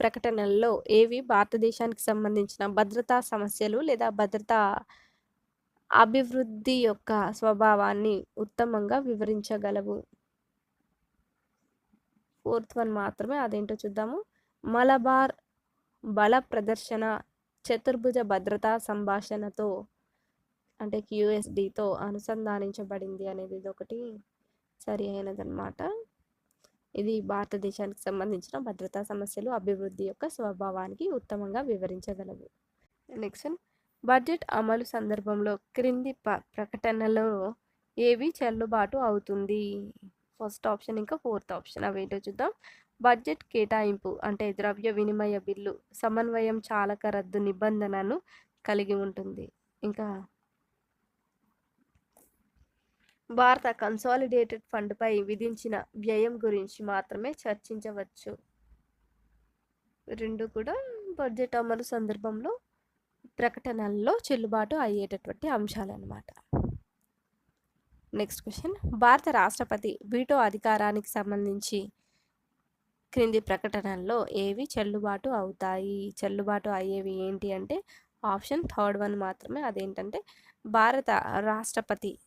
ప్రకటనల్లో ఏవి భారతదేశానికి సంబంధించిన భద్రతా సమస్యలు లేదా భద్రతా అభివృద్ధి యొక్క స్వభావాన్ని ఉత్తమంగా వివరించగలవు? ఫోర్త్ వన్ మాత్రమే అదేంటో చూద్దాము. మలబార్ బల ప్రదర్శన చతుర్భుజ భద్రతా సంభాషణతో అంటే క్యూఎస్డితో అనుసంధానించబడింది అనేది ఇది ఒకటి సరి అయినదనమాట ఇది భారతదేశానికి సంబంధించిన భద్రతా సమస్యలు అభివృద్ధి యొక్క స్వభావానికి ఉత్తమంగా వివరించగలవు. నెక్స్ట్ బడ్జెట్ అమలు సందర్భంలో క్రింది ప ప్రకటనలో ఏవి చెల్లుబాటు అవుతుంది? ఫస్ట్ ఆప్షన్ ఇంకా ఫోర్త్ ఆప్షన్ అవేంటో చూద్దాం. బడ్జెట్ కేటాయింపు అంటే ద్రవ్య వినిమయ బిల్లు సమన్వయం చాలక రద్దు నిబంధనను కలిగి ఉంటుంది. ఇంకా భారత కన్సాలిడేటెడ్ ఫండ్పై విధించిన వ్యయం గురించి మాత్రమే చర్చించవచ్చు. రెండు కూడా బడ్జెట్ అమలు సందర్భంలో ప్రకటనల్లో చెల్లుబాటు అయ్యేటటువంటి అంశాలన్నమాట. Next question. భారత రాష్ట్రపతి వీటో అధికారానికి సంబంధించి క్రింది ప్రకటనల్లో ఏవి చెల్లుబాటు అవుతాయి? చెల్లుబాటు అయ్యేవి ఏంటి అంటే ఆప్షన్ థర్డ్ వన్ మాత్రమే. అదేంటంటే భారత రాష్ట్రపతి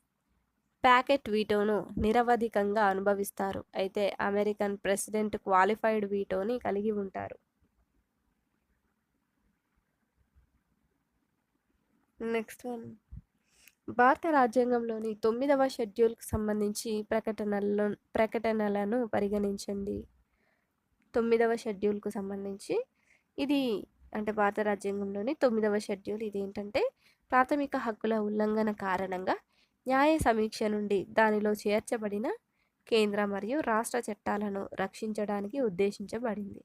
ప్యాకెట్ వీటోను నిరవధికంగా అనుభవిస్తారు. అయితే అమెరికన్ ప్రెసిడెంట్ క్వాలిఫైడ్ వీటోని కలిగి ఉంటారు. Next one. భారత రాజ్యాంగంలోని తొమ్మిదవ షెడ్యూల్కి సంబంధించి ప్రకటనల్లో ప్రకటనలను పరిగణించండి. తొమ్మిదవ షెడ్యూల్కు సంబంధించి ఇది అంటే భారత రాజ్యాంగంలోని తొమ్మిదవ షెడ్యూల్ ఇది ఏంటంటే ప్రాథమిక హక్కుల ఉల్లంఘన కారణంగా న్యాయ సమీక్ష నుండి దానిలో చేర్చబడిన కేంద్ర మరియు రాష్ట్ర చట్టాలను రక్షించడానికి ఉద్దేశించబడింది.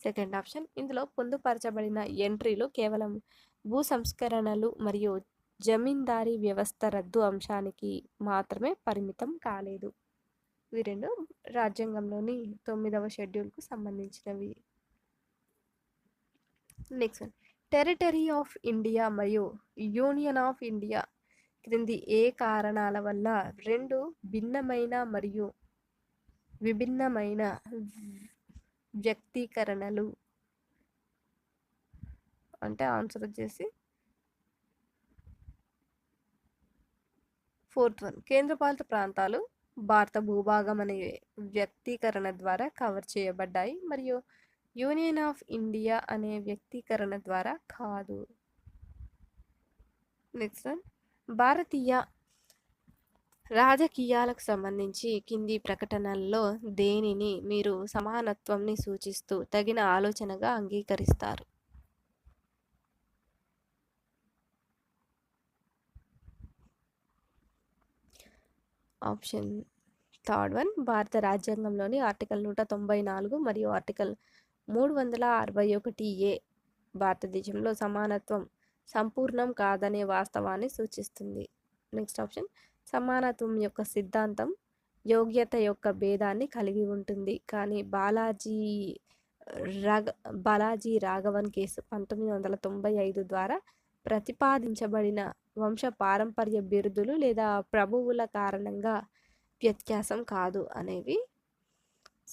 సెకండ్ ఆప్షన్ ఇందులో పొందుపరచబడిన ఎంట్రీలు కేవలం భూ సంస్కరణలు మరియు జమీందారీ వ్యవస్థ రద్దు అంశానికి మాత్రమే పరిమితం కాలేదు. ఇవి రెండు రాజ్యాంగంలోని తొమ్మిదవ షెడ్యూల్కు సంబంధించినవి. Next one territory of India మరియు యూనియన్ ఆఫ్ ఇండియా క్రింది ఏ కారణాల వల్ల రెండు భిన్నమైన మరియు విభిన్నమైన వ్యక్తీకరణలు? అంటే ఆన్సర్ వచ్చేసి ఫోర్త్ వన్ కేంద్రపాలిత ప్రాంతాలు భారత భూభాగం అనే వ్యక్తీకరణ ద్వారా కవర్ చేయబడ్డాయి. మరియు యూనియన్ ఆఫ్ ఇండియా అనే వ్యక్తీకరణ ద్వారా కాదు. నెక్స్ట్ వన్ భారతీయ రాజకీయాలకు సంబంధించి కింది ప్రకటనల్లో దేనిని మీరు సమానత్వంని సూచిస్తూ తగిన ఆలోచనగా అంగీకరిస్తారు? ఆప్షన్ థర్డ్ వన్ భారత రాజ్యాంగంలోని ఆర్టికల్ నూట తొంభై నాలుగు మరియు ఆర్టికల్ మూడు వందల అరవై ఒకటి ఏ భారతదేశంలో సమానత్వం సంపూర్ణం కాదనే వాస్తవాన్ని సూచిస్తుంది. Next option. సమానత్వం యొక్క సిద్ధాంతం యోగ్యత యొక్క భేదాన్ని కలిగి ఉంటుంది. కానీ బాలాజీ రాగ బాలాజీ రాఘవన్ కేసు పంతొమ్మిది వందల తొంభై ఐదు ద్వారా ప్రతిపాదించబడిన వంశ పారంపర్య బిరుదులు లేదా ప్రభువుల కారణంగా వ్యత్యాసం కాదు అనేవి.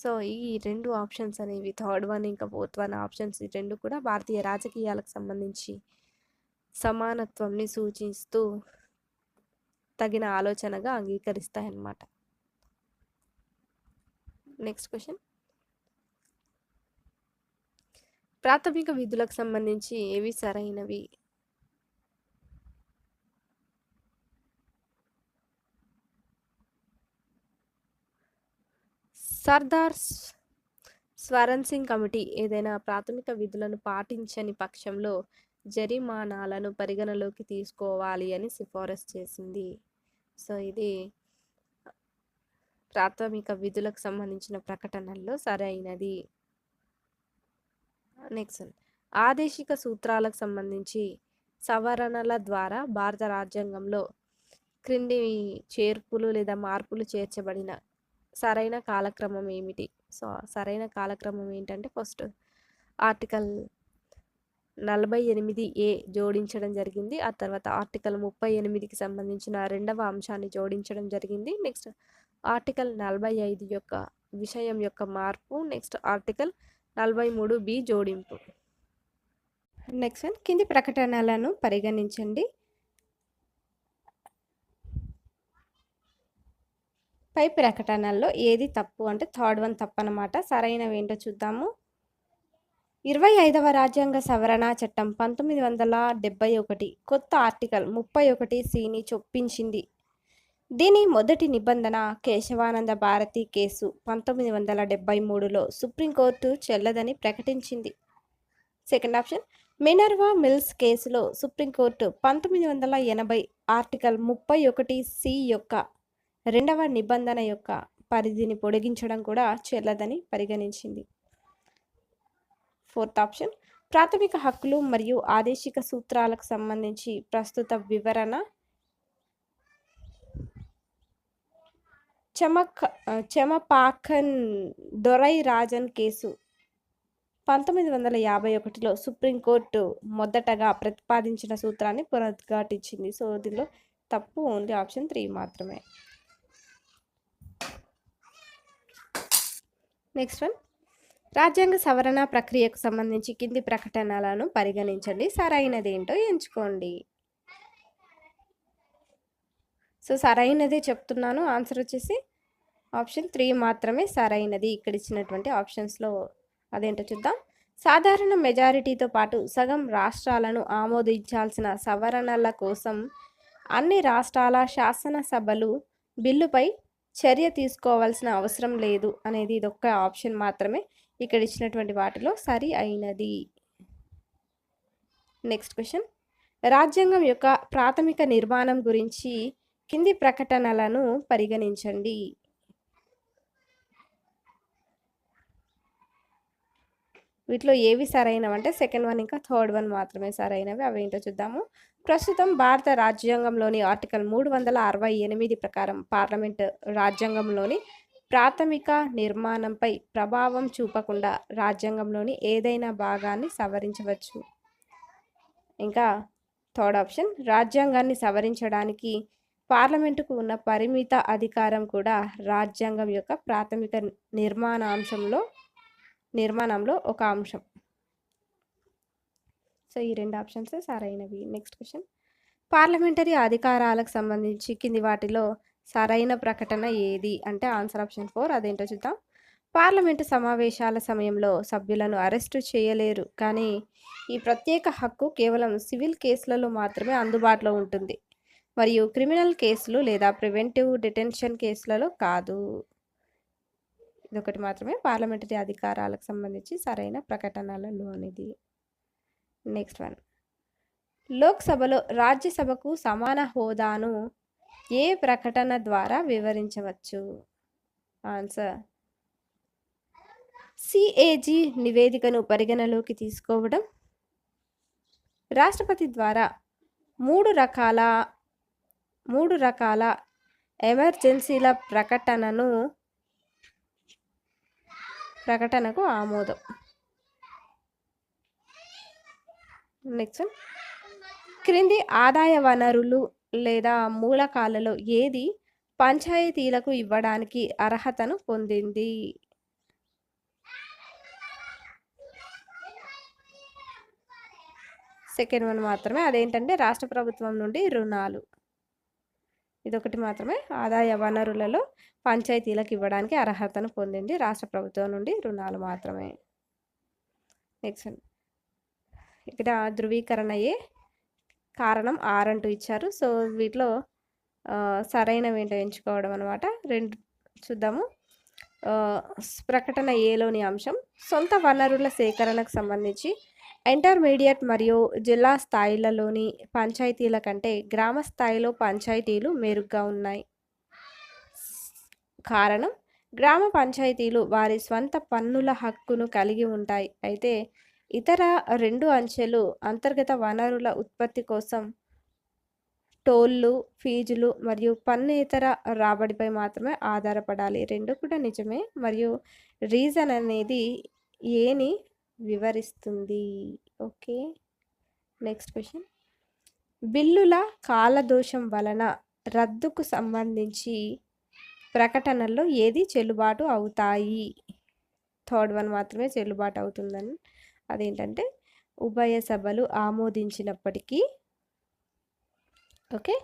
సో ఈ రెండు ఆప్షన్స్ అనేవి థర్డ్ వన్ ఇంకా ఫోర్త్ వన్ ఆప్షన్స్ ఈ రెండు కూడా భారతీయ రాజకీయాలకు సంబంధించి సమానత్వంని సూచిస్తూ తగిన ఆలోచనగా అంగీకరిస్తాయన్నమాట. నెక్స్ట్ క్వశ్చన్ ప్రాథమిక విధులకు సంబంధించి ఏవి సరైనవి? సర్దార్ స్- స్వరణ్ సింగ్ కమిటీ ఏదైనా ప్రాథమిక విధులను పాటించని పక్షంలో జరిమానాలను పరిగణలోకి తీసుకోవాలి అని సిఫారసు చేసింది. సో ఇది ప్రాథమిక విధులకు సంబంధించిన ప్రకటనల్లో సరైనది. నెక్స్ట్ ఆదేశిక సూత్రాలకు సంబంధించి సవరణల ద్వారా భారత రాజ్యాంగంలో క్రింది చేర్పులు లేదా మార్పులు చేర్చబడిన సరైన కాలక్రమం ఏమిటి? సో సరైన కాలక్రమం ఏంటంటే ఫస్ట్ ఆర్టికల్ నలభై ఎనిమిది ఏ జోడించడం జరిగింది. ఆ తర్వాత ఆర్టికల్ ముప్పై ఎనిమిదికి సంబంధించిన రెండవ అంశాన్ని జోడించడం జరిగింది. నెక్స్ట్ ఆర్టికల్ నలభై ఐదు యొక్క విషయం యొక్క మార్పు నెక్స్ట్ ఆర్టికల్ నలభై మూడు బి జోడింపు. నెక్స్ట్ వన్ కింది ప్రకటనలను పరిగణించండి. పై ప్రకటనల్లో ఏది తప్పు అంటే థర్డ్ వన్ తప్పు అనమాట సరైనవి ఏంటో చూద్దాము. ఇరవై ఐదవ రాజ్యాంగ సవరణ చట్టం పంతొమ్మిది వందల డెబ్బై ఒకటి కొత్త ఆర్టికల్ ముప్పై ఒకటి సిని చొప్పించింది. దీని మొదటి నిబంధన కేశవానంద భారతి కేసు పంతొమ్మిది వందల డెబ్బై మూడులో సుప్రీంకోర్టు చెల్లదని ప్రకటించింది. సెకండ్ ఆప్షన్ మినర్వా మిల్స్ కేసులో సుప్రీంకోర్టు పంతొమ్మిది వందల ఎనభై ఆర్టికల్ ముప్పై ఒకటి సి యొక్క రెండవ నిబంధన యొక్క పరిధిని పొడిగించడం కూడా చెల్లదని పరిగణించింది. Fourth option. ప్రాథమిక హక్కులు మరియు ఆదేశిక సూత్రాలకు సంబంధించి ప్రస్తుత వివరణ. చమక్ చమపాకన్ దొరై రాజన్ కేసు. పంతొమ్మిది వందల యాభై ఒకటిలో సుప్రీంకోర్టు మొదటగా ప్రతిపాదించిన సూత్రాన్ని పునరుద్ఘాటించింది. సో దీనిలో తప్పు ఓన్లీ ఆప్షన్ త్రీ మాత్రమే. Next one. రాజ్యాంగ సవరణ ప్రక్రియకు సంబంధించి కింది ప్రకటనలను పరిగణించండి. సరైనది ఏంటో ఎంచుకోండి. సో సరైనదే చెప్తున్నాను. ఆన్సర్ వచ్చేసి ఆప్షన్ త్రీ మాత్రమే సరైనది. ఇక్కడ ఇచ్చినటువంటి ఆప్షన్స్లో అదేంటో చూద్దాం. సాధారణ మెజారిటీతో పాటు సగం రాష్ట్రాలను ఆమోదించాల్సిన సవరణల కోసం అన్ని రాష్ట్రాల శాసనసభలు బిల్లుపై చర్య తీసుకోవాల్సిన అవసరం లేదు అనేది ఇదొక్క ఆప్షన్ మాత్రమే. ఇక్కడ ఇచ్చినటువంటి వాటిలో సరి అయినది. నెక్స్ట్ క్వశ్చన్ రాజ్యాంగం యొక్క ప్రాథమిక నిర్మాణం గురించి కింది ప్రకటనలను పరిగణించండి. వీటిలో ఏవి సరైనవి అంటే సెకండ్ వన్ ఇంకా థర్డ్ వన్ మాత్రమే సరైనవి. అవి ఏంటో చూద్దాము. ప్రస్తుతం భారత రాజ్యాంగంలోని ఆర్టికల్ మూడు వందల అరవై ఎనిమిది ప్రకారం పార్లమెంట్ రాజ్యాంగంలోని ప్రాథమిక నిర్మాణంపై ప్రభావం చూపకుండా రాజ్యాంగంలోని ఏదైనా భాగాన్ని సవరించవచ్చు. ఇంకా థర్డ్ ఆప్షన్ రాజ్యాంగాన్ని సవరించడానికి పార్లమెంటుకు ఉన్న పరిమిత అధికారం కూడా రాజ్యాంగం యొక్క ప్రాథమిక నిర్మాణాంశంలో నిర్మాణంలో ఒక అంశం. సో ఈ రెండు ఆప్షన్స్ సరైనవి. Next question. పార్లమెంటరీ అధికారాలకు సంబంధించి కింది వాటిలో సరైన ప్రకటన ఏది? అంటే ఆన్సర్ ఆప్షన్ ఫోర్ అదేంటో చూద్దాం. పార్లమెంటు సమావేశాల సమయంలో సభ్యులను అరెస్టు చేయలేరు. కానీ ఈ ప్రత్యేక హక్కు కేవలం సివిల్ కేసులలో మాత్రమే అందుబాటులో ఉంటుంది. మరియు క్రిమినల్ కేసులు లేదా ప్రివెంటివ్ డిటెన్షన్ కేసులలో కాదు. ఇదొకటి మాత్రమే. పార్లమెంటరీ అధికారాలకు సంబంధించి సరైన ప్రకటనలలోనిది నెక్స్ట్ వన్. లోక్సభలో రాజ్యసభకు సమాన హోదాను ఏ ప్రకటన ద్వారా వివరించవచ్చు? ఆన్సర్. సిఏజీ నివేదికను పరిగణలోకి తీసుకోవడం. రాష్ట్రపతి ద్వారా మూడు రకాల మూడు రకాల ఎమర్జెన్సీల ప్రకటనను ప్రకటనకు ఆమోదం. నెక్స్ట్. క్రింది ఆదాయ వనరులు లేదా మూలకాలలో ఏది పంచాయతీలకు ఇవ్వడానికి అర్హతను పొందింది? సెకండ్ వన్ మాత్రమే. అదేంటంటే రాష్ట్ర ప్రభుత్వం నుండి రుణాలు. ఇదొకటి మాత్రమే. ఆదాయ వనరులలో పంచాయతీలకు ఇవ్వడానికి అర్హతను పొందింది రాష్ట్ర ప్రభుత్వం నుండి రుణాలు మాత్రమే. నెక్స్ట్ ఇక్కడ ధృవీకరణయే కారణం ఆర్ అంటూ ఇచ్చారు. సో వీటిలో సరైనవి ఏంటో ఎంచుకోవడం అనమాట రెండు చూద్దాము. ప్రకటన ఏలోని అంశం. సొంత వనరుల సేకరణకు సంబంధించి ఇంటర్మీడియట్ మరియు జిల్లా స్థాయిలలోని పంచాయతీల కంటే గ్రామ స్థాయిలో పంచాయతీలు మెరుగ్గా ఉన్నాయి. కారణం గ్రామ పంచాయతీలు వారి స్వంత పన్నుల హక్కును కలిగి ఉంటాయి. అయితే ఇతర రెండు అంచెలు అంతర్గత వనరుల ఉత్పత్తి కోసం టోళ్ళు ఫీజులు మరియు పన్ను ఇతర రాబడిపై మాత్రమే ఆధారపడాలి. రెండు కూడా నిజమే మరియు రీజన్ అనేది ఏని వివరిస్తుంది? ఓకే. Next question. బిల్లుల కాలదోషం వలన రద్దుకు సంబంధించి ప్రకటనల్లో ఏది చెల్లుబాటు అవుతాయి? థర్డ్ వన్ మాత్రమే చెల్లుబాటు అవుతుందని. అదేంటంటే ఉభయ సభలు ఆమోదించినప్పటికీ ఓకే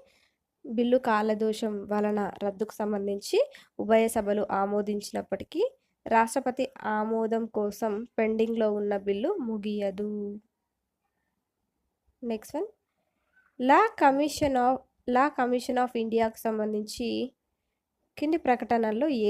బిల్లు కాలదోషం వలన రద్దుకు సంబంధించి ఉభయ సభలు ఆమోదించినప్పటికీ రాష్ట్రపతి ఆమోదం కోసం పెండింగ్లో ఉన్న bill ముగియదు. Next one. Law commission of law commission of ఇండియాకు సంబంధించి కింది ప్రకటనల్లో ఏ